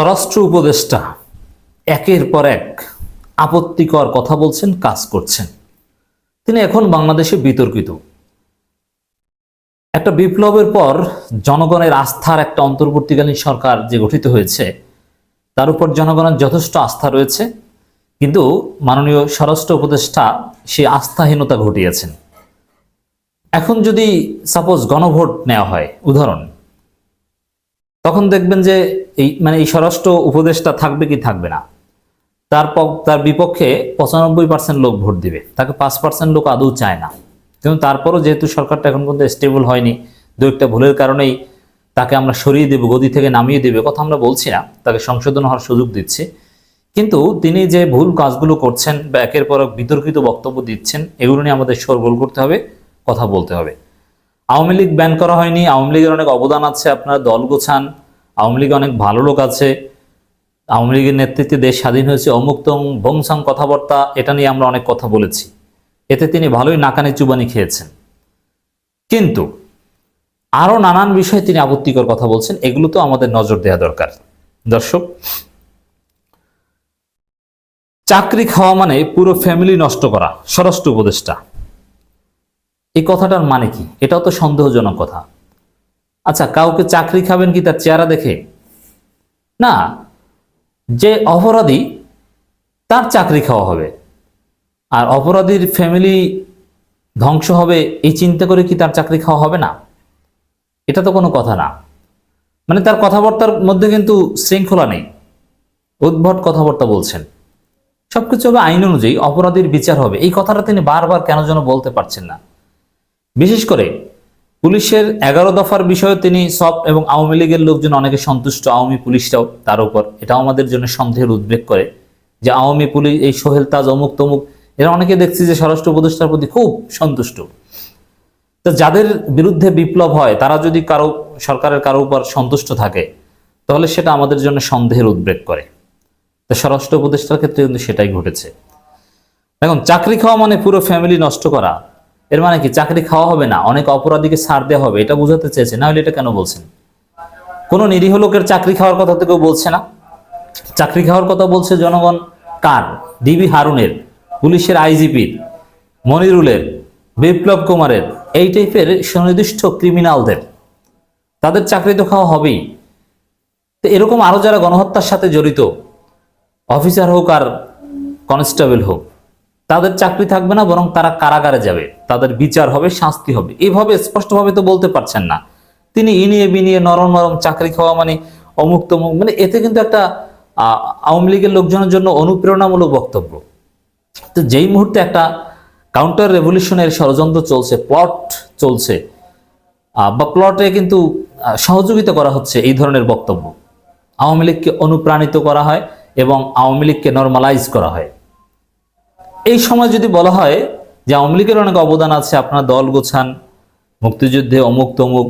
স্বরাষ্ট্র উপদেষ্টা একের পর এক আপত্তিকর কথা বলছেন, কাজ করছেন। তিনি এখন বাংলাদেশে বিতর্কিত। একটা বিপ্লবের পর জনগণের আস্থার একটা অন্তর্বর্তীকালীন সরকার যে গঠিত হয়েছে, তার উপর জনগণের যথেষ্ট আস্থা রয়েছে, কিন্তু মাননীয় স্বরাষ্ট্র উপদেষ্টা সেই আস্থাহীনতা ঘটিয়েছেন। এখন যদি সাপোজ গণভোট নেওয়া হয়, উদাহরণ তখন দেখবেন যে এই মানে এই স্বরাষ্ট্র উপদেশটা থাকবে কি থাকবে না। তার তার বিপক্ষে পঁচানব্বই পার্সেন্ট লোক ভোট দিবে। তাকে পাঁচ পার্সেন্ট লোক আদৌ চায় না। কিন্তু তারপরও যেহেতু সরকারটা এখন পর্যন্ত স্টেবল হয়নি, দু একটা ভুলের কারণেই তাকে আমরা সরিয়ে দেব, গদি থেকে নামিয়ে দেবে কথা আমরা বলছি না। তাকে সংশোধন হওয়ার সুযোগ দিচ্ছি। কিন্তু তিনি যে ভুল কাজগুলো করছেন বা একের পর বিতর্কিত বক্তব্য দিচ্ছেন, এগুলো নিয়ে আমাদের শোরগোল করতে হবে, কথা বলতে হবে। আওয়ামী লীগ ব্যান করা হয়নি, আওয়ামী লীগের অনেক অবদান আছে, আপনারা দল গোছান আওয়ামী লীগে অনেক ভালো লোক আছে। আওয়ামী লীগের নেতৃত্বে দেশ স্বাধীন হয়েছে। অমুক তম বংসাং কথাবার্তা, এটা নিয়ে আমরা অনেক কথা বলেছি। এতে তিনি ভালোই নাকানি চুবানি খেয়েছেন। কিন্তু আরও নানান বিষয়ে তিনি আপত্তিকর কথা বলছেন। এগুলো তো আমাদের নজর দেওয়া দরকার। দর্শক, চাকরি খাওয়া মানে পুরো ফ্যামিলি নষ্ট করা, স্বরাষ্ট্র উপদেষ্টা। এই কথাটার মানে কি? এটাও তো সন্দেহজনক কথা। আচ্ছা কাউকে চাকরি খাবেন কি তার চেহারা দেখে? না, যে অপরাধী তার চাকরি খাওয়া হবে। আর অপরাধীর ফ্যামিলি ধ্বংস হবে, এই চিন্তা করে কি তার চাকরি খাওয়া হবে না? এটা তো কোনো কথা না। মানে তার কথাবার্তার মধ্যে কিন্তু শৃঙ্খলা নেই। উদ্ভট কথাবার্তা বলছেন। সবকিছু হবে আইন অনুযায়ী, অপরাধীর বিচার হবে। এই কথাটা তিনি বারবার কেন যেন বলতে পারছেন না। বিশেষ করে পুলিশের এগারো দফার বিষয়ে তিনি সব এবং আওয়ামী লীগের লোকজন অনেকে সন্তুষ্ট, আওয়ামী পুলিশটাও তার উপর। এটাও আমাদের জন্য সন্দেহের উদ্বেগ করে যে আওয়ামী পুলিশ, এই সোহেল তাজ, অমুক তমুক, এরা অনেকে দেখছি যে স্বরাষ্ট্র উপদেষ্টার প্রতি খুব সন্তুষ্ট। তো যাদের বিরুদ্ধে বিপ্লব হয়, তারা যদি কারও, সরকারের কারও উপর সন্তুষ্ট থাকে, তাহলে সেটা আমাদের জন্য সন্দেহের উদ্বেগ করে। তো স্বরাষ্ট্র উপদেষ্টার ক্ষেত্রে কিন্তু সেটাই ঘটেছে। এখন চাকরি খাওয়া মানে পুরো ফ্যামিলি নষ্ট করা। এর মানে কি? চাকরি খাওয়া হবে না, অনেক অপরাধীকে ছাড় দেওয়া হবে, এটা বোঝাতে চেয়েছে। না হলে এটা কেন বলছেন? কোনো নিরীহ লোকের চাকরি খাওয়ার কথা তো কেউ বলছে না। চাকরি খাওয়ার কথা বলছে জনগণ কার? ডিবি হারুনের, পুলিশের আইজিপির, মনিরুলের, বিপ্লব কুমারের, এই টাইপের সুনির্দিষ্ট ক্রিমিনালদের। তাদের চাকরি তো খাওয়া হবেই। তো এরকম আরও যারা গণহত্যার সাথে জড়িত, অফিসার হোক আর কনস্টেবল হোক তাদের চাকরি থাকবে না, বরং তারা কারাগারে যাবে। তাদের বিচার হবে, শাস্তি হবে। এইভাবে স্পষ্টভাবে তো বলতে পারছেন না। তিনি ইনিয়ে বিনিয়ে নরম নরম চাকরি খাওয়া মানে অমুক তমুক মানে এতে কিন্তু একটা আওয়ামী লীগের লোকজনের জন্য অনুপ্রেরণামূলক বক্তব্য। তো যেই মুহূর্তে একটা কাউন্টার রেভলিউশনের ষড়যন্ত্র চলছে প্লট চলছে বা প্লটে কিন্তু সহযোগিতা করা হচ্ছে এই ধরনের বক্তব্য। আওয়ামী লীগকে অনুপ্রাণিত করা হয় এবং আওয়ামী লীগকে নর্মালাইজ করা হয়। এই সময় যদি বলা হয় যে আওয়ামী লীগের অনেক অবদান আছে, আপনার দল গোছান, মুক্তিযুদ্ধে অমুক তমুক,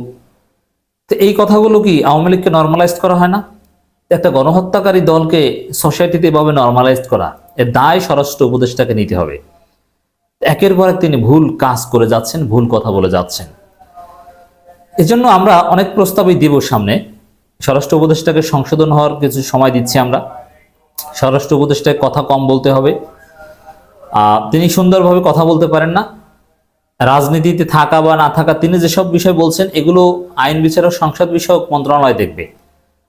তো এই কথাগুলো কি আওয়ামী লীগকে নর্মালাইজ করা হয় না? একটা গণহত্যাকারী দলকে সোসাইটিতে এভাবে নর্মালাইজ করা, এর দায় স্বরাষ্ট্র উপদেষ্টাকে নিতে হবে। একের পর এক তিনি ভুল কাজ করে যাচ্ছেন, ভুল কথা বলে যাচ্ছেন। এজন্য আমরা অনেক প্রস্তাবই দিব সামনে। স্বরাষ্ট্র উপদেষ্টাকে সংশোধন হওয়ার কিছু সময় দিচ্ছি আমরা। স্বরাষ্ট্র উপদেষ্টায় কথা কম বলতে হবে। তিনি সুন্দরভাবে কথা বলতে পারেন না। রাজনীতিতে থাকা বা না থাকা, তিনি যেসব বিষয় বলছেন, এগুলো আইন বিচারক সংসদ বিষয়ক মন্ত্রণালয় দেখবে।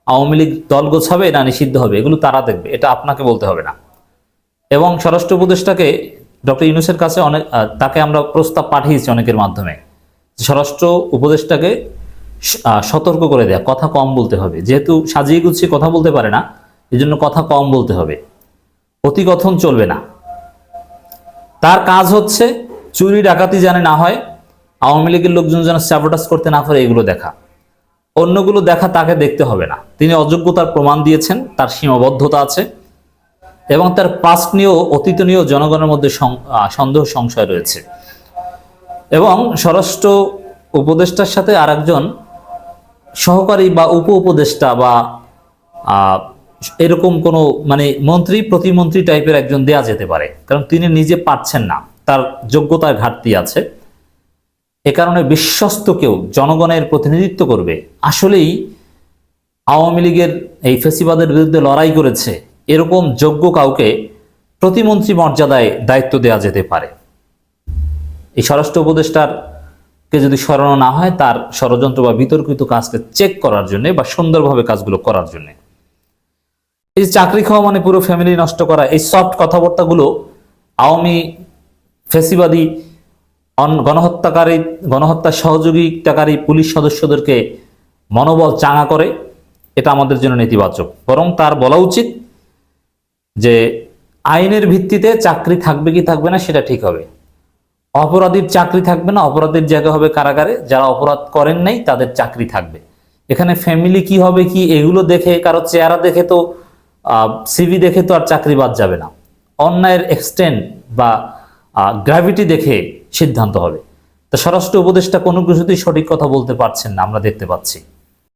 আওয়ামী লীগ দল গোছাবে না নিষিদ্ধ হবে, এগুলো তারা দেখবে, এটা আপনাকে বলতে হবে না। এবং স্বরাষ্ট্র উপদেষ্টাকে ডক্টর ইউনুসের কাছে অনেক তাকে আমরা প্রস্তাব পাঠিয়েছি অনেকের মাধ্যমে স্বরাষ্ট্র উপদেষ্টাকে সতর্ক করে দেয়া, কথা কম বলতে হবে। যেহেতু সাজিয়ে গুছিয়ে কথা বলতে পারে না এই জন্য কথা কম বলতে হবে। অতিকথন চলবে না। তার কাজ হচ্ছে চুরি, ডাকাতি জানে না হয়, আওয়ামী লীগের লোকজন যেন স্যাবোটাস করতে না পারে, এগুলো দেখা। অন্যগুলো দেখা তাকে দেখতে হবে না। তিনি অযোগ্যতার প্রমাণ দিয়েছেন, তার সীমাবদ্ধতা আছে, এবং তার পাস্ট নিয়েও, অতীত নিয়েও জনগণের মধ্যে সন্দেহ, সংশয় রয়েছে। এবং স্বরাষ্ট্র উপদেষ্টার সাথে আরেকজন সহকারী বা উপ উপদেষ্টা বা এরকম কোনো মানে মন্ত্রী, প্রতিমন্ত্রী টাইপের একজন দেয়া যেতে পারে। কারণ তিনি নিজে পাচ্ছেন না। তার যোগ্যতার ঘাটতি আছে। এ কারণে বিশ্বস্ত কেউ, জনগণের প্রতিনিধিত্ব করবে। আসলেই আওয়ামী লীগের এই ফেসিবাদের বিরুদ্ধে লড়াই করেছে, এরকম যোগ্য কাউকে প্রতিমন্ত্রী মর্যাদায় দায়িত্ব দেওয়া যেতে পারে। এই স্বরাষ্ট্র উপদেষ্টার কে যদি সরানো না হয়, তার ষড়যন্ত্র বা বিতর্কিত কাজকে চেক করার জন্য বা সুন্দরভাবে কাজগুলো করার জন্য। এই যে চাকরি খাওয়া মানে পুরো ফ্যামিলি নষ্ট করা। এই সফট কথাবার্তাগুলো আওয়ামী ফেসিবাদী গণহত্যাকারী, গণহত্যা সহযোগিতাকারী পুলিশ সদস্যদেরকে মনোবল চাঙা করে, এটা আমাদের জন্য নেতিবাচক। বরং তার বলা উচিত যে আইনের ভিত্তিতে চাকরি থাকবে কি থাকবে না সেটা ঠিক হবে। অপরাধীর চাকরি থাকবে না, অপরাধীর জায়গা হবে কারাগারে। যারা অপরাধ করেন নাই, তাদের চাকরি থাকবে। এখানে ফ্যামিলি কি হবে কি, এগুলো দেখে, কারও চেহারা দেখে তো সিভি দেখে তো আর চাকরি বাদ যাবে না। অন্যায়ের এক্সটেন্ট বা গ্র্যাভিটি দেখে সিদ্ধান্ত হবে। তো স্বরাষ্ট্র উপদেষ্টা কোনো কিছুতেই সঠিক কথা বলতে পারছেন না, আমরা দেখতে পাচ্ছি।